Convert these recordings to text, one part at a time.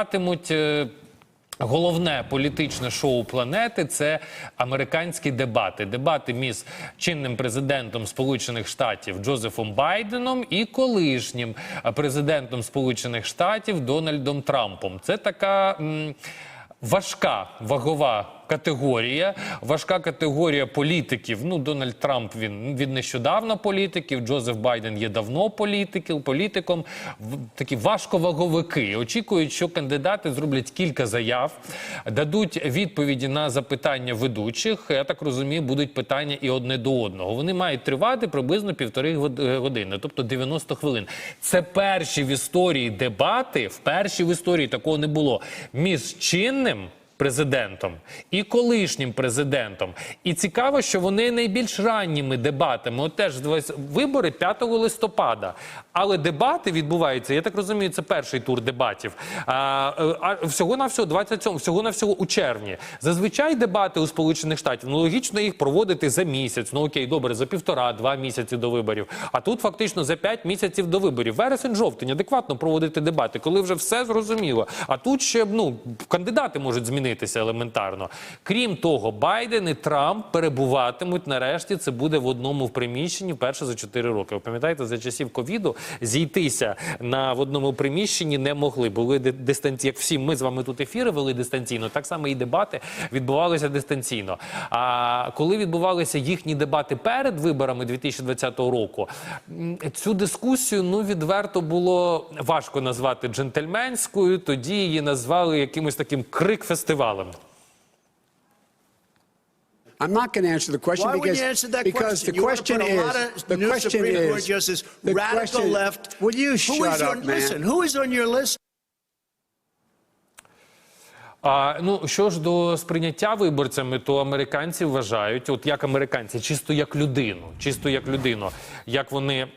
Матимуть е, головне політичне шоу планети це американські дебати. Дебати між чинним президентом Сполучених Штатів Джозефом Байденом і колишнім е, президентом Сполучених Штатів Дональдом Трампом. Це така. Важка вагова категорія, важка категорія політиків. Ну, Дональд Трамп він від нещодавно політиків, Джозеф Байден є давно політиків, політиком. Такі важковаговики. Очікують, що кандидати зроблять кілька заяв, дадуть відповіді на запитання ведучих. Я так розумію, будуть питання і одне до одного. Вони мають тривати приблизно півтори години, тобто 90 хвилин. Це перші в історії дебати. Вперше в історії такого не було між чинним президентом і колишнім президентом. І цікаво, що вони найбільш ранніми дебатами. От теж вибори 5 листопада. Але дебати відбуваються. Я так розумію, це перший тур дебатів. А, е, всього на всього 27, всього на всього у червні. Зазвичай дебати у Сполучених Штатів ну логічно їх проводити за місяць. Ну окей, добре, за півтора-два місяці до виборів. А тут фактично за п'ять місяців до виборів. Вересень, жовтень адекватно проводити дебати, коли вже все зрозуміло. А тут ще ну кандидати можуть змінитися елементарно. Крім того, Байден і Трамп перебуватимуть нарешті. Це буде в одному приміщенні вперше за 4 роки. Ви пам'ятаєте, за часів ковіду зійтися на в одному приміщенні не могли. Були ди- дистанції, як всі ми з вами тут ефіри вели дистанційно. Так само і дебати відбувалися дистанційно. А коли відбувалися їхні дебати перед виборами 2020 року, цю дискусію ну відверто було важко назвати джентльменською. Тоді її назвали якимось таким крик-фестивалем. I'm not going to answer the question Why because, wouldn't you answer that because question? the You question put a is lot of the new question Supreme is Court is justices, the radical question- left. Will you Who is shut up, man? Listen, who is on your list? А ну що ж до сприйняття виборцями, то американці вважають, от як американці, чисто як людину, чисто як людину, як вони.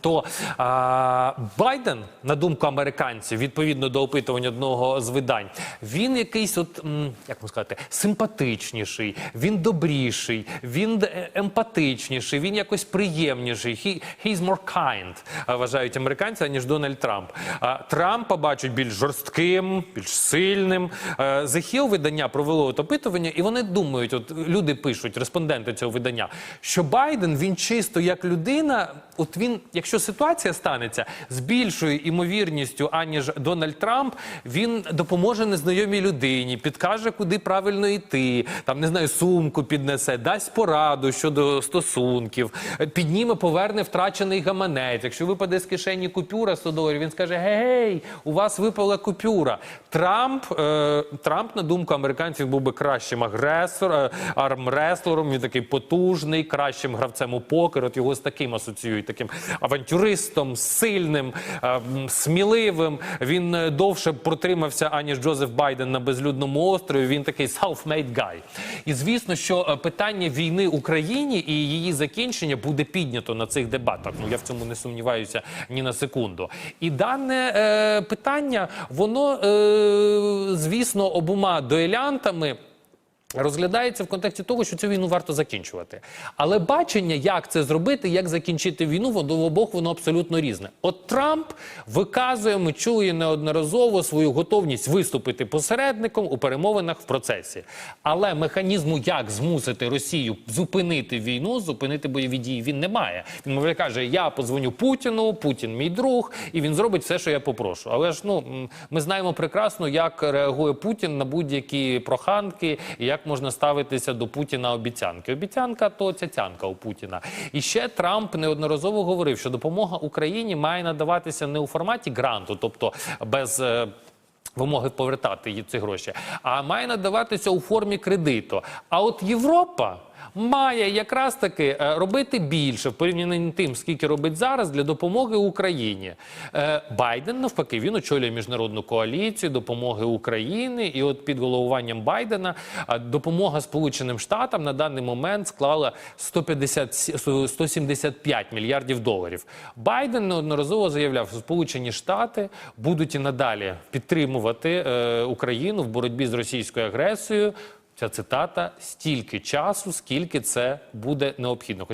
То а, Байден, на думку американців, відповідно до опитування одного з видань, він якийсь, от як можна сказати, симпатичніший, він добріший, він е, емпатичніший, він якось приємніший. He, he's more kind, вважають американці, ніж Дональд Трамп. А, Трампа бачать більш жорстким, більш сильним. Hill видання провело от опитування, і вони думають, от люди пишуть, респонденти цього видання, що Байден він чисто як людина, от він, якщо ситуація станеться з більшою імовірністю, аніж Дональд Трамп, він допоможе незнайомій людині, підкаже, куди правильно йти, там не знаю, сумку піднесе, дасть пораду щодо стосунків, підніме, поверне втрачений гаманець. Якщо випаде з кишені купюра 100 доларів, він скаже: гей, у вас випала купюра. Трамп, е, Трамп, на думку американців, був би кращим агресор, е, армреслером. Він такий потужний, кращим гравцем у покер. От його з таким асоціюють, таким авантюристом, сильним, е, сміливим. Він е, довше протримався, аніж Джозеф Байден на безлюдному острові. Він такий self-made guy. І звісно, що е, питання війни Україні і її закінчення буде піднято на цих дебатах. Ну я в цьому не сумніваюся ні на секунду. І дане е, питання, воно, е, звісно, обома дуелянтами. Розглядається в контексті того, що цю війну варто закінчувати. Але бачення, як це зробити, як закінчити війну, воно в обох воно абсолютно різне. От Трамп виказує, ми чує неодноразово свою готовність виступити посередником у перемовинах в процесі. Але механізму, як змусити Росію зупинити війну, зупинити бойові дії, він не має. Він мовляє, каже: Я позвоню Путіну, Путін мій друг, і він зробить все, що я попрошу. Але ж ну ми знаємо прекрасно, як реагує Путін на будь-які проханки, і як можна ставитися до Путіна обіцянки. Обіцянка то цяцянка у Путіна. І ще Трамп неодноразово говорив, що допомога Україні має надаватися не у форматі гранту, тобто без. е, Вимоги повертати ці гроші, а має надаватися у формі кредиту. А от Європа має якраз таки е, робити більше в порівнянні тим, скільки робить зараз для допомоги Україні. Е, Байден навпаки він очолює міжнародну коаліцію допомоги Україні, і от під головуванням Байдена допомога Сполученим Штатам на даний момент склала 150, сі- 175 мільярдів доларів. Байден неодноразово заявляв, що Сполучені Штати будуть і надалі підтримувати е, Україну в боротьбі з російською агресією. Ця цитата стільки часу, скільки це буде необхідно.